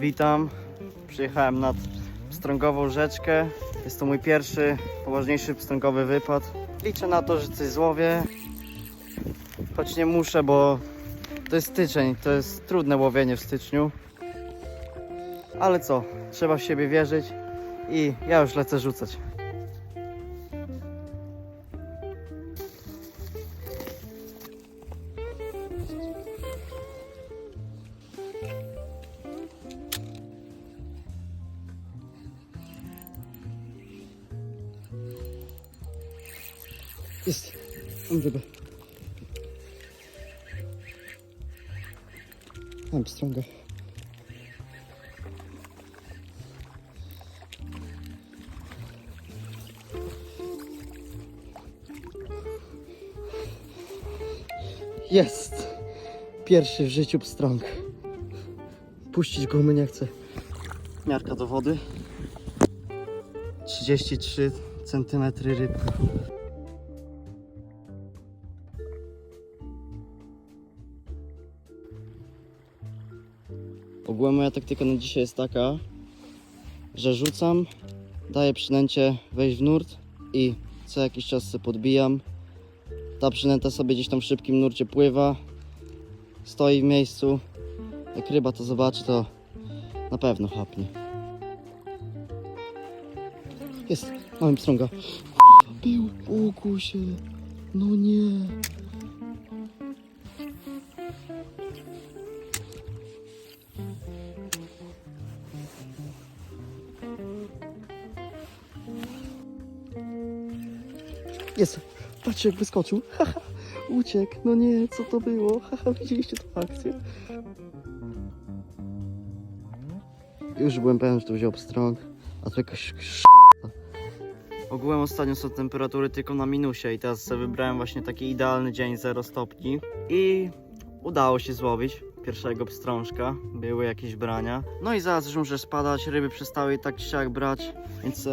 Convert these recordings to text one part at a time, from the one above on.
Witam. Przyjechałem nad Pstrągową rzeczkę. Jest to mój pierwszy, poważniejszy pstrągowy wypad. Liczę na to, że coś złowię. Choć nie muszę, bo to jest styczeń. To jest trudne łowienie w styczniu. Ale co? Trzeba w siebie wierzyć i ja już lecę rzucać. Jest. Mam rybę. Mam pstrąga. Jest! Pierwszy w życiu pstrąg. Puścić go my nie chcę. Miarka do wody. 33 cm rybka. Ogólnie moja taktyka na dzisiaj jest taka, że rzucam, daję przynęcie wejść w nurt i co jakiś czas sobie podbijam. Ta przynęta sobie gdzieś tam w szybkim nurcie pływa, stoi w miejscu. Jak ryba to zobaczy, to na pewno chapnie. Jest, mamy pstrąga. Był, ukuł się. No nie. Jest. Patrzcie jak wyskoczył. Haha. Uciekł. No nie, co to było? Haha, widzieliście tą akcję? Już byłem pewien, że to wziął pstrąg, a to jakaś. Ogółem ostatnio są temperatury tylko na minusie i teraz sobie wybrałem właśnie taki idealny dzień 0 stopni i udało się złowić pierwszego pstrążka, były jakieś brania. No i zaraz już muszę spadać, ryby przestały i tak siak brać, więc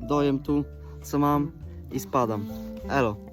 dojem tu co mam i spadam. Elo.